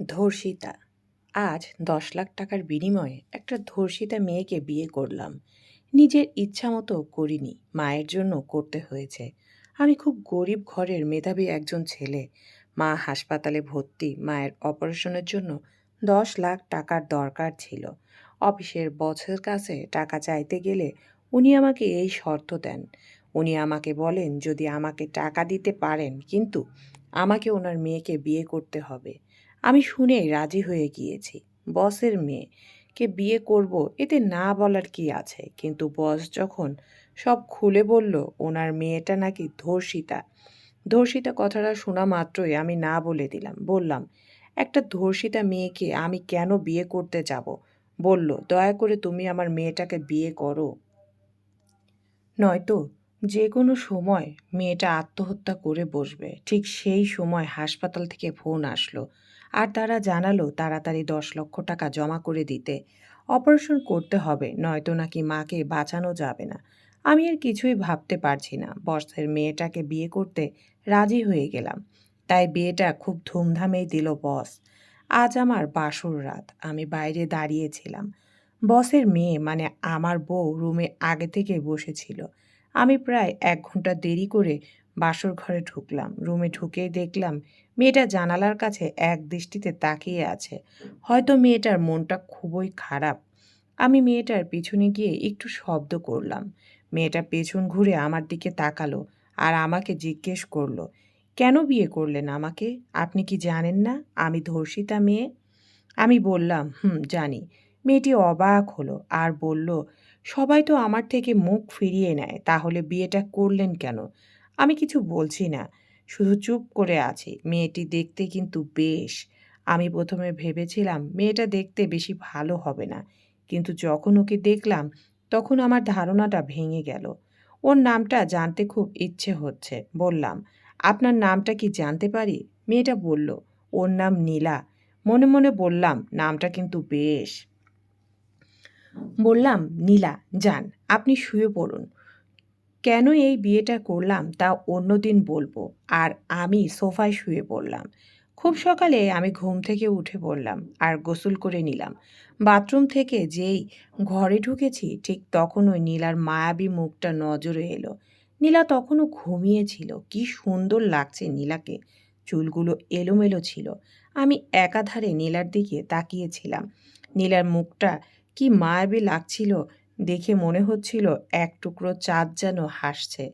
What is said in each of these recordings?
ধর্ষিতা। আজ দশ লাখ টাকার বিনিময়ে একটা ধর্ষিতা মেয়েকে বিয়ে করলাম। নিজের ইচ্ছা মতো করিনি, মায়ের জন্য করতে হয়েছে। আমি খুব গরিব ঘরের মেধাবী একজন ছেলে। মা হাসপাতালে ভর্তি, মায়ের অপারেশনের জন্য দশ লাখ টাকার দরকার ছিল। অফিসের বসের কাছে টাকা চাইতে গেলে উনি আমাকে এই শর্ত দেন। উনি আমাকে বলেন, যদি আমাকে টাকা দিতে পারেন, কিন্তু আমাকে ওনার মেয়েকে বিয়ে করতে হবে। আমি শুনে রাজি হয়ে গিয়েছি। বসের মেয়েকে বিয়ে করব এতে না বলার কি আছে? কিন্তু বস যখন সব খুলে বলল, ওনার মেয়েটা নাকি ধর্ষিতা। ধর্ষিতা কথাটা শোনা মাত্রই আমি না বলে দিলাম। বললাম, একটা ধর্ষিতা মেয়েকে আমি কেন বিয়ে করতে যাব? বলল, দয়া করে তুমি আমার মেয়েটাকে বিয়ে করো। নয়তো যে কোনো সময় মেয়েটা আত্মহত্যা করে বসবে। ঠিক সেই সময় হাসপাতাল থেকে ফোন আসলো। আর তারা জানালো তাড়াতাড়ি দশ লক্ষ টাকা জমা করে দিতে। অপারেশন করতে হবে, নয়তো নাকি মাকে বাঁচানো যাবে না। আমি আর কিছুই ভাবতে পারছি না। বসের মেয়েটাকে বিয়ে করতে রাজি হয়ে গেলাম। তাই বিয়েটা খুব ধুমধামেই দিল বস। আজ আমার বাসর রাত, আমি বাইরে দাঁড়িয়েছিলাম। বসের মেয়ে মানে আমার বউ, রুমে আগে থেকে বসেছিল। আমি প্রায় এক ঘণ্টা দেরি করে বাসর ঘরে ঢুকলাম। রুমে ঢুকেই দেখলাম মেয়েটা জানালার কাছে এক দৃষ্টিতে তাকিয়ে আছে। হয়তো মেয়েটার মনটা খুবই খারাপ। আমি মেয়েটার পিছনে গিয়ে একটু শব্দ করলাম। মেয়েটা পেছন ঘুরে আমার দিকে তাকালো আর আমাকে জিজ্ঞেস করল, কেন বিয়ে করলেন আমাকে? আপনি কি জানেন না আমি ধর্ষিতা মেয়ে? আমি বললাম, হুম, জানি। মেয়েটি অবাক হলো আর বলল, সবাই তো আমার থেকে মুখ ফিরিয়ে নেয়, তাহলে বিয়েটা করলেন কেন? আমি কিছু বলছি না। শুধু চুপ করে আছে। মেয়েটি দেখতে কিন্তু বেশ। আমি প্রথমে ভেবেছিলাম মেয়েটা দেখতে বেশি ভালো হবে না। কিন্তু যখন ওকে দেখলাম, তখন আমার ধারণাটা ভেঙে গেল। ওর নামটা জানতে খুব ইচ্ছে হচ্ছে। বললাম, আপনার নামটা কি জানতে পারি? মেয়েটা বলল, ওর নাম নীলা। মনে মনে বললাম, নামটা কিন্তু বেশ। বললাম, নীলা, যান, আপনি শুয়ে পড়ুন। কেন এই বিয়েটা করলাম তা অন্যদিন বলব। আর আমি সোফায় শুয়ে পড়লাম। খুব সকালে আমি ঘুম থেকে উঠে পড়লাম আর গোসল করে নিলাম। বাথরুম থেকে যেই ঘরে ঢুকেছি ঠিক তখন ওই নীলার মায়াবী মুখটা নজরে এলো। নীলা তখনও ঘুমিয়েছিল কি সুন্দর লাগছে নীলাকে। চুলগুলো এলোমেলো ছিল। আমি একাধারে নীলার দিকে তাকিয়েছিলাম। নীলার মুখটা কি মায়াবী লাগছিল দেখে মনে হচ্ছিল এক টুকরো চাঁদ যেন হাসছে।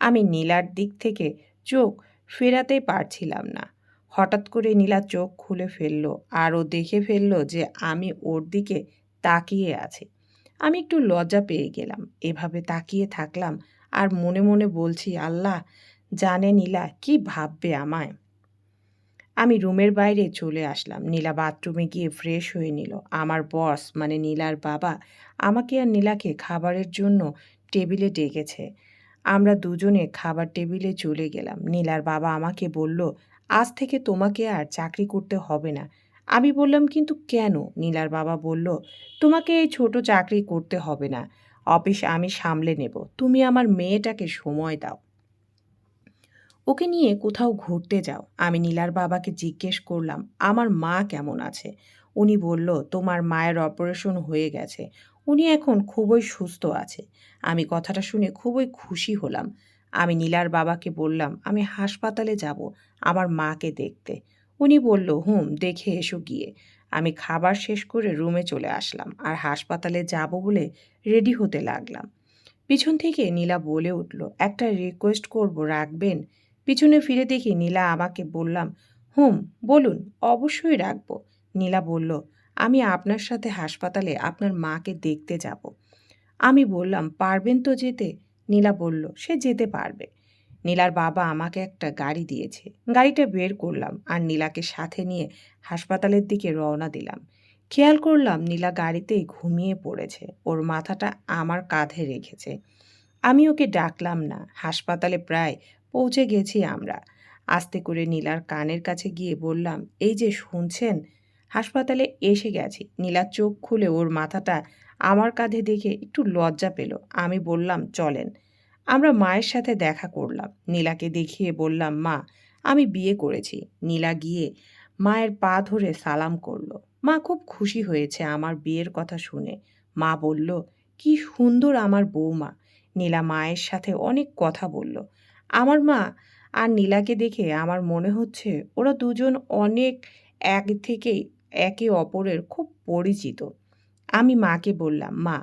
আমি নীলার দিক থেকে চোখ ফেরাতে পারছিলাম না। হঠাৎ করে নীলা চোখ খুলে ফেলল আর ও দেখে ফেলল যে আমি ওর দিকে তাকিয়ে আছি। আমি একটু লজ্জা পেয়ে গেলাম, এভাবে তাকিয়ে থাকলাম আর মনে মনে বলছি, আল্লাহ, জানে নীলা, কি ভাববে আমায়? আমি রুমের বাইরে চলে আসলাম। নীলা বাথরুমে গিয়ে ফ্রেশ হয়ে নিল। আমার বস মানে নীলার বাবা, আমাকে আর নীলাকে খাবারের জন্য টেবিলে ডেকেছে। আমরা দুজনে খাবার টেবিলে চলে গেলাম। নীলার বাবা আমাকে বলল, আজ থেকে তোমাকে আর চাকরি করতে হবে না। আমি বললাম, কিন্তু কেন? নীলার বাবা বলল, তোমাকে এই ছোট চাকরি করতে হবে না। অফিস আমি সামলে নেব। তুমি আমার মেয়েটাকে সময় দাও। ওকে নিয়ে কোথাও ঘুরতে যাও। আমি নীলার বাবাকে জিজ্ঞেস করলাম, আমার মা কেমন আছে? উনি বলল, তোমার মায়ের অপারেশন হয়ে গেছে। উনি এখন খুবই সুস্থ আছে। আমি কথাটা শুনে খুবই খুশি হলাম। আমি নীলার বাবাকে বললাম, আমি হাসপাতালে যাব, আমার মাকে দেখতে। উনি বলল, হুম, দেখে এসো গিয়ে। আমি খাবার শেষ করে রুমে চলে আসলাম আর হাসপাতালে যাব বলে রেডি হতে লাগলাম। পিছন থেকে নীলা বলে উঠল, একটা রিকোয়েস্ট করব, রাখবেন? পিছনে ফিরে দেখি নীলা আমাকে বললাম, হুম, বলুন, অবশ্যই রাখব। নীলা বলল, আমি আপনার সাথে হাসপাতালে আপনার মাকে দেখতে যাব। আমি বললাম, পারবেন তো যেতে? নীলা বলল, সে যেতে পারবে। নীলার বাবা আমাকে একটা গাড়ি দিয়েছে। গাড়িটা বের করলাম আর নীলাকে সাথে নিয়ে হাসপাতালের দিকে রওনা দিলাম। খেয়াল করলাম নীলা গাড়িতেই ঘুমিয়ে পড়েছে। ওর মাথাটা আমার কাঁধে রেখেছে। আমি ওকে ডাকলাম না। হাসপাতালে প্রায় পৌঁছে গেছি আমরা। আস্তে করে নীলার কানের কাছে গিয়ে বললাম, এই যে শুনছেন? হাসপাতালে এসে গেছি। নীলার চোখ খুলে ওর মাথাটা আমার কাঁধে দেখে একটু লজ্জা পেল। আমি বললাম, চলেন। আমরা মায়ের সাথে দেখা করলাম। নীলাকে দেখিয়ে বললাম, মা, আমি বিয়ে করেছি। নীলা গিয়ে মায়ের পা ধরে সালাম করল। মা খুব খুশি হয়েছে আমার বিয়ের কথা শুনে। মা বলল, কি সুন্দর আমার বৌমা। নীলা মায়ের সাথে অনেক কথা বলল। আমার মা আর নীলাকে দেখে আমার মনে হচ্ছে ওরা দুজন অনেক এক থেকেই একে অপরের খুব পরিচিত। আমি মাকে বললাম, মা,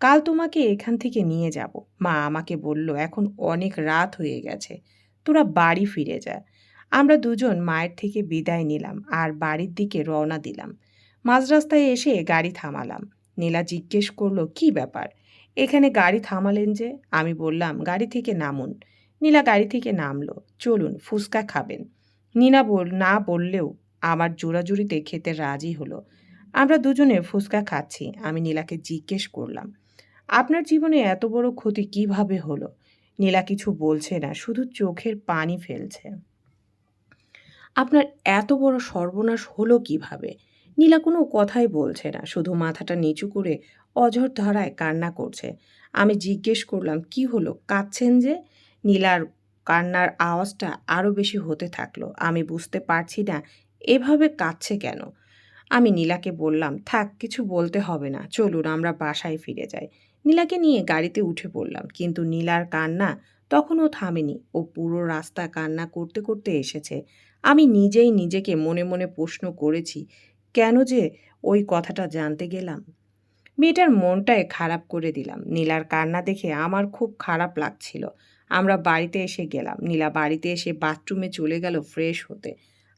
কাল তোমাকে এখান থেকে নিয়ে যাব। মা আমাকে বলল, এখন অনেক রাত হয়ে গেছে, তোরা বাড়ি ফিরে যা। আমরা দুজন মায়ের থেকে বিদায় নিলাম আর বাড়ির দিকে রওনা দিলাম। মাঝ রাস্তায় এসে গাড়ি থামালাম। নীলা জিজ্ঞেস করল, কি ব্যাপার? এখানে গাড়ি থামালেন যে? আমি বললাম, গাড়ি থেকে নামুন। নীলা গাড়ি থেকে নামলো। চলুন, ফুচকা খাবেন। নীলা বল, না বললেও আমার জোড়াজুড়িতে খেতে রাজি হলো। আমরা দুজনে ফুসকা খাচ্ছি, আমি নীলাকে জিজ্ঞেস করলাম, আপনার জীবনে এত বড় ক্ষতি কীভাবে হলো? নীলা কিছু বলছে না, শুধু চোখের পানি ফেলছে। আপনার এত বড় সর্বনাশ হলো কীভাবে? নীলা কোনো কথাই বলছে না, শুধু মাথাটা নিচু করে অঝর ধরায় কান্না করছে। আমি জিজ্ঞেস করলাম, কি হলো? কাঁদছেন যে? নীলার কান্নার আওয়াজটা আরও বেশি হতে থাকল। আমি বুঝতে পারছি না, এভাবে কাঁদছে কেন? আমি নীলাকে বললাম, থাক, কিছু বলতে হবে না, চলুন, আমরা বাসায় ফিরে যাই। নীলাকে নিয়ে গাড়িতে উঠে পড়লাম, কিন্তু নীলার কান্না তখনও থামেনি। ও পুরো রাস্তা কান্না করতে করতে এসেছে। আমি নিজেই নিজেকে মনে মনে প্রশ্ন করেছি, কেন যে ওই কথাটা জানতে গেলাম? মেয়েটার মনটায় খারাপ করে দিলাম। নীলার কান্না দেখে আমার খুব খারাপ লাগছিল। আমরা বাড়িতে এসে গেলাম। নীলা বাড়িতে এসে বাথরুমে চলে গেল ফ্রেশ হতে।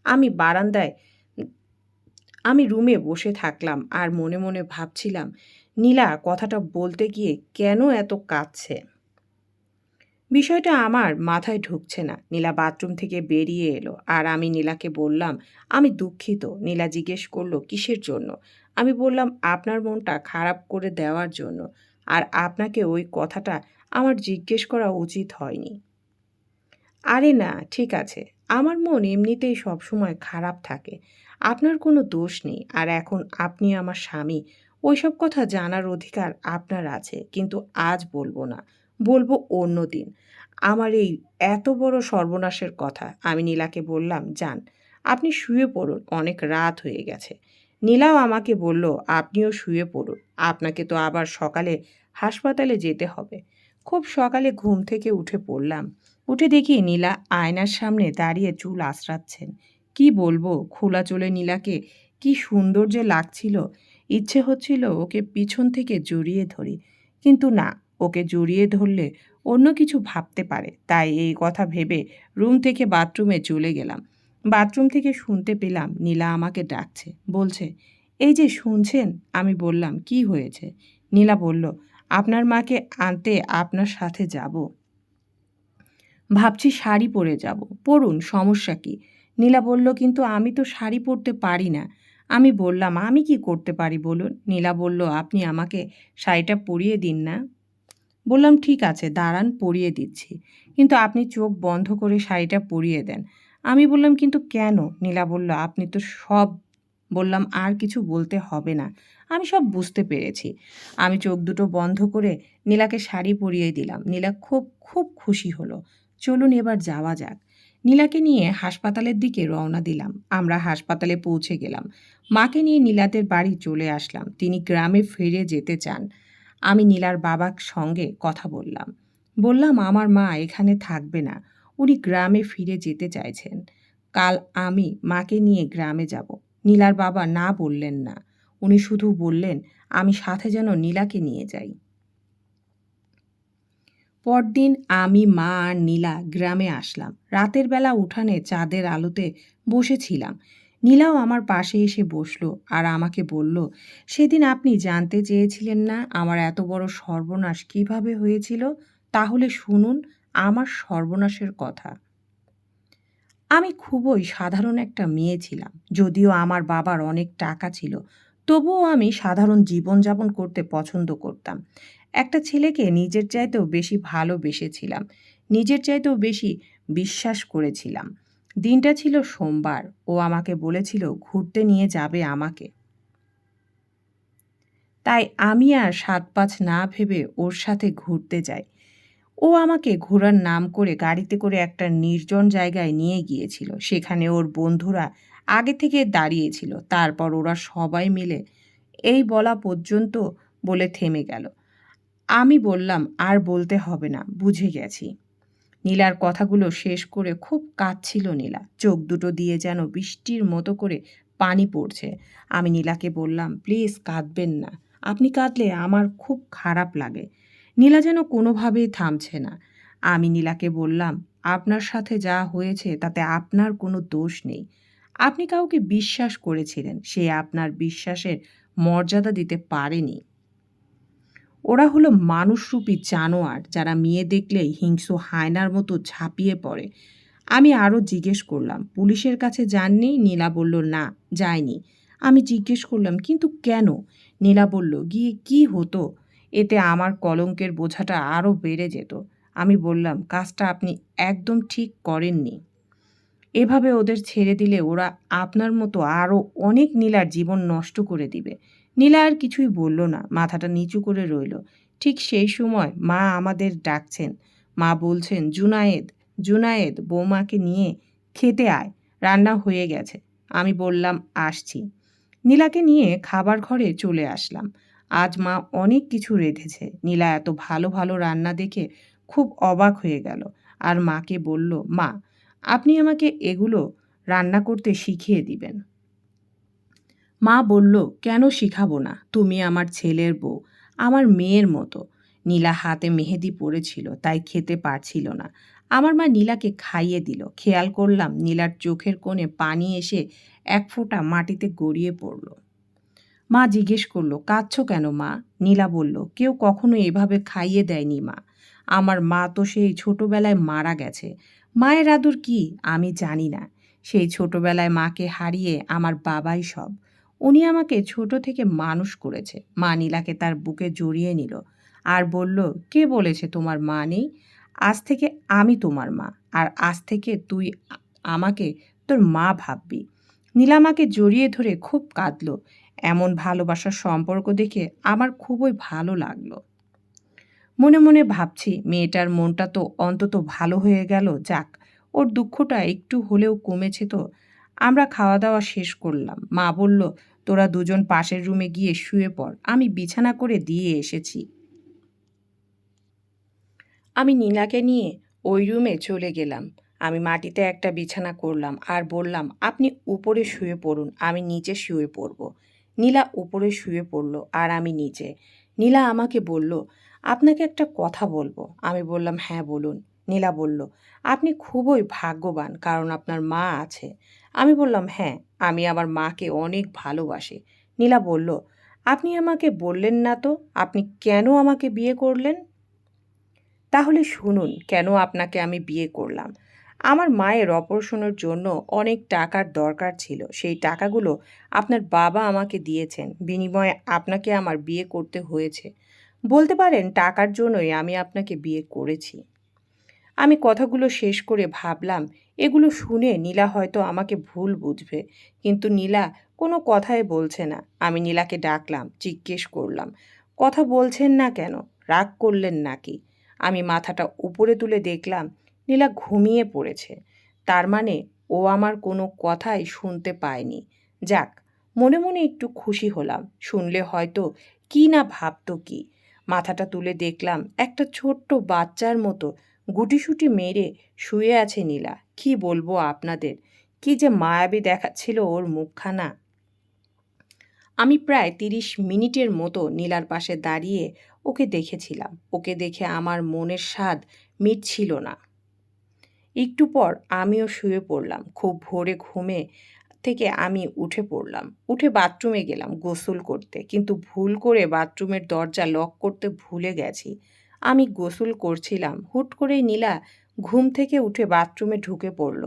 আমি বারান্দায়, আমি রুমে বসে থাকলাম আর মনে মনে ভাবছিলাম, নীলা কথাটা বলতে গিয়ে কেন এত কাঁদছে? বিষয়টা আমার মাথায় ঢুকছে না। নীলা বাথরুম থেকে বেরিয়ে এলো আর আমি নীলাকে বললাম, আমি দুঃখিত। নীলা জিজ্ঞেস করল, কিসের জন্য? আমি বললাম, আপনার মনটা খারাপ করে দেওয়ার জন্য। আর আপনাকে ওই কথাটা আমার জিজ্ঞেস করা উচিত হয়নি। আরে না, ঠিক আছে। আমার মন এমনিতেই সবসময় খারাপ থাকে। আপনার কোনো দোষ নেই। আর এখন আপনি আমার স্বামী। ওইসব কথা জানার অধিকার আপনার আছে। কিন্তু আজ বলব না। বলব অন্য দিন। আমার এই এত বড় সর্বনাশের কথা আমি নীলাকে বললাম, যান। আপনি শুয়ে পড়ুন, অনেক রাত হয়ে গেছে। নীলাও আমাকে বলল, আপনিও শুয়ে পড়ুন। আপনাকে তো আবার সকালে হাসপাতালে যেতে হবে। খুব সকালে ঘুম থেকে উঠে পড়লাম। উঠে দেখি নীলা আয়নার সামনে দাঁড়িয়ে চুল আঁচড়াচ্ছেন। কি বলব, খোলা চুলে নীলাকে কি সুন্দর যে লাগছিল। ইচ্ছে হচ্ছিল ওকে পিছন থেকে জড়িয়ে ধরি। কিন্তু না, ওকে জড়িয়ে ধরলে অন্য কিছু ভাবতে পারে। তাই এই কথা ভেবে রুম থেকে বাথরুমে চলে গেলাম। বাথরুম থেকে শুনতে পেলাম নীলা আমাকে ডাকছে। বলছে, এই যে শুনছেন? আমি বললাম, কি হয়েছে? নীলা বলল আপনার মাকে আনতে আপনার সাথে যাব। ভাবছি শাড়ি পরে যাব। পরুন সমস্যা কি? নীলা বলল, কিন্তু আমি তো শাড়ি পরতে পারি না। আমি বললাম, আমি কি করতে পারি বলুন? নীলা বলল, আপনি আমাকে শাড়িটা পরিয়ে দিন না। বললাম, ঠিক আছে, দাঁড়ান, পরিয়ে দিচ্ছি। কিন্তু আপনি চোখ বন্ধ করে শাড়িটা পরিয়ে দেন। আমি বললাম, কিন্তু কেন? নীলা বলল, আপনি তো সব বললাম, আর কিছু বলতে হবে না। আমি সব বুঝতে পেরেছি। আমি চোখ দুটো বন্ধ করে নীলাকে শাড়ি পরিয়ে দিলাম। নীলা খুব খুব খুশি হলো। চলুন এবার যাওয়া যাক। নীলাকে নিয়ে হাসপাতালের দিকে রওনা দিলাম। আমরা হাসপাতালে পৌঁছে গেলাম। মাকে নিয়ে নীলাদের বাড়ি চলে আসলাম। তিনি গ্রামে ফিরে যেতে চান। আমি নীলার বাবার সঙ্গে কথা বললাম। বললাম, আমার মা এখানে থাকবে না। উনি গ্রামে ফিরে যেতে চাইছেন। কাল আমি মাকে নিয়ে গ্রামে যাব। নীলার বাবা না বললেন না। উনি শুধু বললেন, আমি সাথে যেন নীলাকে নিয়ে যাই। পরদিন আমি, মা আর নীলা গ্রামে আসলাম। রাতের বেলা উঠানে চাঁদের আলোতে বসেছিলাম। নীলাও আমার পাশে এসে বসল আর আমাকে বলল, সেদিন আপনি জানতে চেয়েছিলেন না আমার এত বড় সর্বনাশ কীভাবে হয়েছিল? তাহলে শুনুন, আমার সর্বনাশের কথা। আমি খুবই সাধারণ একটা মেয়ে ছিলাম, যদিও আমার বাবার অনেক টাকা ছিল তবুও আমি সাধারণ জীবনযাপন করতে পছন্দ করতাম। একটা ছেলেকে নিজের চাইতেও বেশি ভালোবেসেছিলাম, নিজের চাইতেও বেশি বিশ্বাস করেছিলাম। দিনটা ছিল সোমবার, ও আমাকে বলেছিল, ঘুরতে নিয়ে যাবে আমাকে। তাই আমি আর সাত পাঁচ না ভেবে ওর সাথে ঘুরতে যাই। ও আমাকে ঘোরার নাম করে গাড়িতে করে একটা নির্জন জায়গায় নিয়ে গিয়েছিল। সেখানে ওর বন্ধুরা আগে থেকে দাঁড়িয়েছিল। তারপর ওরা সবাই মিলে এই বলা পর্যন্ত বলে থেমে গেল। আমি বললাম, আর বলতে হবে না, বুঝে গেছি। নীলার কথাগুলো শেষ করে খুব কাঁদছিল নীলা। চোখ দুটো দিয়ে যেন বৃষ্টির মতো করে পানি পড়ছে। আমি নীলাকে বললাম, প্লিজ কাঁদবেন না, আপনি কাঁদলে আমার খুব খারাপ লাগে। নীলা যেন কোনোভাবেই থামছে না। আমি নীলাকে বললাম, আপনার সাথে যা হয়েছে তাতে আপনার কোনো দোষ নেই। আপনি কাউকে বিশ্বাস করেছিলেন, সে আপনার বিশ্বাসের মর্যাদা দিতে পারেনি। ওরা হলো মানুষরূপী জানোয়ার যারা মেয়ে দেখলেই হিংস্র হায়নার মতো ঝাঁপিয়ে পড়ে। আমি আরও জিজ্ঞেস করলাম, পুলিশের কাছে যাননি? নীলা বলল, না, যায়নি। আমি জিজ্ঞেস করলাম, কিন্তু কেন? নীলা বলল, গিয়ে কি হতো? এতে আমার কলঙ্কের বোঝাটা আরও বেড়ে যেত। আমি বললাম, কাজটা আপনি একদম ঠিক করেননি। এভাবে ওদের ছেড়ে দিলে ওরা আপনার মতো আরও অনেক নীলার জীবন নষ্ট করে দিবে। নীলা আর কিছুই বলল না, মাথাটা নিচু করে রইল। ঠিক সেই সময় মা আমাদের ডাকছেন। মা বলছেন, জুনায়েদ জুনায়েদ, বৌমাকে নিয়ে খেতে আয়। রান্না হয়ে গেছে। আমি বললাম, আসছি। নীলাকে নিয়ে খাবার ঘরে চলে আসলাম। আজ মা অনেক কিছু রেঁধেছে। নীলা এত ভালো ভালো রান্না দেখে খুব অবাক হয়ে গেল। আর মাকে বলল, মা আপনি আমাকে এগুলো রান্না করতে শিখিয়ে দিবেন। মা বলল, কেন শিখাবো না? তুমি আমার ছেলের বউ, আমার মেয়ের মতো। নীলা হাতে মেহেদি পড়েছিল তাই খেতে পারছিল না। আমার মা নীলাকে খাইয়ে দিল। খেয়াল করলাম নীলার চোখের কোণে পানি এসে এক ফোঁটা মাটিতে গড়িয়ে পড়ল। মা জিজ্ঞেস করল, কাঁদছ কেন মা? নীলা বলল, কেউ কখনো এভাবে খাইয়ে দেয়নি মা। আমার মা তো সেই ছোটবেলায় মারা গেছে। মায়ের আদর কি? আমি জানি না। সেই ছোটবেলায় মাকে হারিয়ে আমার বাবাই সব। উনি আমাকে ছোট থেকে মানুষ করেছে। মা নীলাকে তার বুকে জড়িয়ে নিল আর বলল, কে বলেছে তোমার মা নেই? আজ থেকে আমি তোমার মা। আর আজ থেকে তুই আমাকে তোর মা ভাববি। নীলা আমাকে জড়িয়ে ধরে খুব কাঁদল। এমন ভালোবাসার সম্পর্ক দেখে আমার খুবই ভালো লাগল। মনে মনে ভাবছি, মেয়েটার মনটা তো অন্তত ভালো হয়ে গেল, যাক, ওর দুঃখটা একটু হলেও কমেছে তো। আমরা খাওয়া দাওয়া শেষ করলাম। মা বলল, তোরা দুজন পাশের রুমে গিয়ে শুয়ে পড়, আমি বিছানা করে দিয়ে এসেছি। আমি নীলাকে নিয়ে ওই রুমে চলে গেলাম। আমি মাটিতে একটা বিছানা করলাম আর বললাম, আপনি উপরে শুয়ে পড়ুন, আমি নিচে শুয়ে পড়ব। নীলা উপরে শুয়ে পড়ল আর আমি নিচে। নীলা আমাকে বলল আপনাকে একটা কথা বলব। আমি বললাম হ্যাঁ বলুন। নীলা বলল, আপনি খুবই ভাগ্যবান, কারণ আপনার মা আছে। আমি বললাম হ্যাঁ আমি আমার মাকে অনেক ভালোবাসি। নীলা বলল, আপনি আমাকে বললেন না তো, আপনি কেন আমাকে বিয়ে করলেন? তাহলে শুনুন, কেন আপনাকে আমি বিয়ে করলাম? আমার মায়ের অপারেশনের জন্য অনেক টাকার দরকার ছিল। সেই টাকাগুলো আপনার বাবা আমাকে দিয়েছেন। বিনিময়ে আপনাকে আমার বিয়ে করতে হয়েছে। বলতে পারেন, টাকার জন্যই আমি আপনাকে বিয়ে করেছি। আমি কথাগুলো শেষ করে ভাবলাম, এগুলো শুনে নীলা হয়তো আমাকে ভুল বুঝবে। কিন্তু নীলা কোনো কথাই বলছে না। আমি নীলাকে ডাকলাম, জিজ্ঞেস করলাম, কথা বলছেন না কেন? রাগ করলেন নাকি? আমি মাথাটা উপরে তুলে দেখলাম, নীলা ঘুমিয়ে পড়েছে। তার মানে ও আমার কোনো কথাই শুনতে পায়নি। যাক, মনে মনে একটু খুশি হলাম। শুনলে হয়তো কি না ভাবতো কি। মাথাটা তুলে দেখলাম একটা ছোট্ট বাচ্চার মতো গুটিসুটি মেরে শুয়ে আছে নীলা। কি বলব আপনাদের? কি যে মায়াবী দেখাচ্ছিল ওর মুখখানা। আমি প্রায় তিরিশ মিনিটের মতো নীলার পাশে দাঁড়িয়ে ওকে দেখেছিলাম। ওকে দেখে আমার মনের স্বাদ মিটছিল না। একটু পর আমিও শুয়ে পড়লাম। খুব ভোরে ঘুমে থেকে আমি উঠে পড়লাম। উঠে বাথরুমে গেলাম গোসল করতে। কিন্তু ভুল করে বাথরুমের দরজা লক করতে ভুলে গেছি। আমি গোসল করছিলাম। হুট করে নীলা ঘুম থেকে উঠে বাথরুমে ঢুকে পড়ল।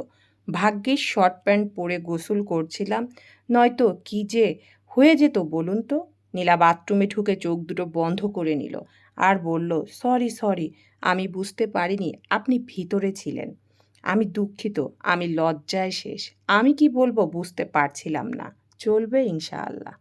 ভাগ্যিস শর্ট প্যান্ট পরে গোসল করছিলাম। নয়তো কি যে হয়ে যেত বলুন তো? নীলা বাথরুমে ঢুকে চোখ দুটো বন্ধ করে নিল। আর বলল, সরি সরি, আমি বুঝতে পারিনি। আপনি ভিতরে ছিলেন। আমি দুঃখিত আমি লজ্জায় শেষ। আমি কি বলব বুঝতে পারছিলাম না। চলবে ইনশাআল্লাহ।